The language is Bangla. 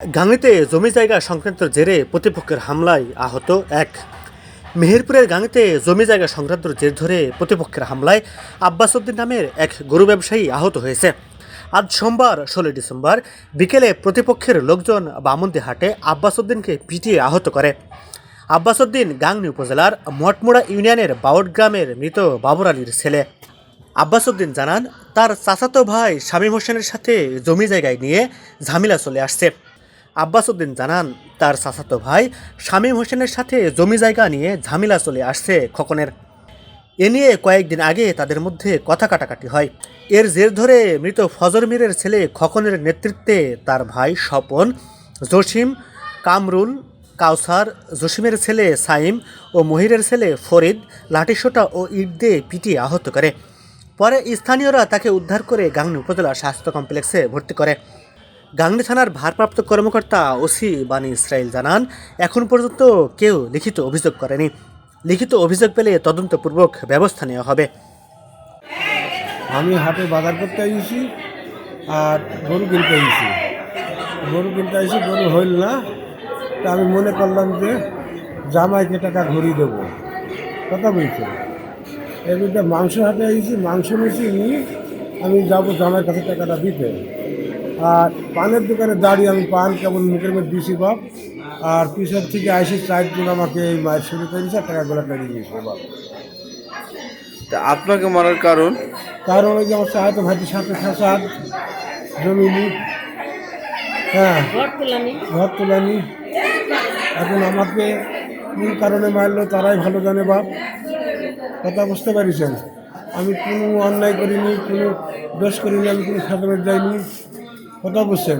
গাংনীতে জমি জায়গা সংক্রান্ত জেরে প্রতিপক্ষের হামলায় আহত এক। মেহেরপুরের গাংনীতে জমি জায়গা সংক্রান্ত জের ধরে প্রতিপক্ষের হামলায় আব্বাস উদ্দিন নামের এক গরু ব্যবসায়ী আহত হয়েছে। আজ সোমবার, ষোলোই ডিসেম্বর, বিকেলে প্রতিপক্ষের লোকজন বামন্দি হাটে আব্বাস উদ্দিনকে পিটিয়ে আহত করে। আব্বাস উদ্দিন গাংনী উপজেলার মটমুড়া ইউনিয়নের বাউট গ্রামের মৃত বাবর আলীর ছেলে। আব্বাস উদ্দিন জানান, তার চাচাতো ভাই শামীম হোসেনের সাথে জমি জায়গায় নিয়ে ঝামেলা চলে আসছে। আব্বাস উদ্দিন জানান, তার চাচাতো ভাই শামীম হোসেনের সাথে জমি জায়গা নিয়ে ঝামেলা চলে আসছে খোকনের। এ নিয়ে কয়েকদিন আগে তাদের মধ্যে কথা কাটাকাটি হয়। এর জের ধরে মৃত ফজর মীরের ছেলে খকনের নেতৃত্বে তার ভাই স্বপন, জসিম, কামরুল, কাউসার, জসিমের ছেলে সাইম ও মহিরের ছেলে ফরিদ লাঠিসোটা ও ইট দিয়ে পিটিয়ে আহত করে। পরে স্থানীয়রা তাকে উদ্ধার করে গাংনী উপজেলা স্বাস্থ্য কমপ্লেক্সে ভর্তি করে। গাংনী থানার ভারপ্রাপ্ত কর্মকর্তা ওসি বানী ইসরায়েল জানান, এখন পর্যন্ত কেউ লিখিত অভিযোগ করেনি। লিখিত অভিযোগ পেলে তদন্তপূর্বক ব্যবস্থা নেওয়া হবে। আমি হাটে বাজার করতে আইছি আর গরু কিনতে আইছি। গরু কিনতে আইছি, গরু হইল না। তা আমি মনে করলাম যে জামাইকে টাকা ঘুরিয়ে দেবো। কথা বলছে। এর মধ্যে মাংস হাটে আইছি, মাংস নিয়েছি নিয়ে আমি যাব জামাইয়ের কাছে টাকাটা দিতে। আর পানের দোকানে দাঁড়িয়ে আমি পান কেমন মুখের মধ্যে দিছি বাপ। আর পিছন থেকে আইসি চারজন আমাকে এই মায়ের শুরু করেছে আর টাকাগুলো কাটিয়ে দিয়েছে বাপ। তা আপনাকে মারার কারণ? কারণ ওই যে আমার সাহায্য ভাইটির সাথে ফ্যাসাদ জমিনি হ্যাঁ ঘর তোলানি। এখন আমাকে কোন কারণে মারলো তারাই ভালো জানে বাপ। কথা বুঝতে পারিছেন? আমি কোনো অন্যায় করিনি কোনো দোষ করিনি আমি কোনো সাধারণ যাইনি। কথা বুঝছেন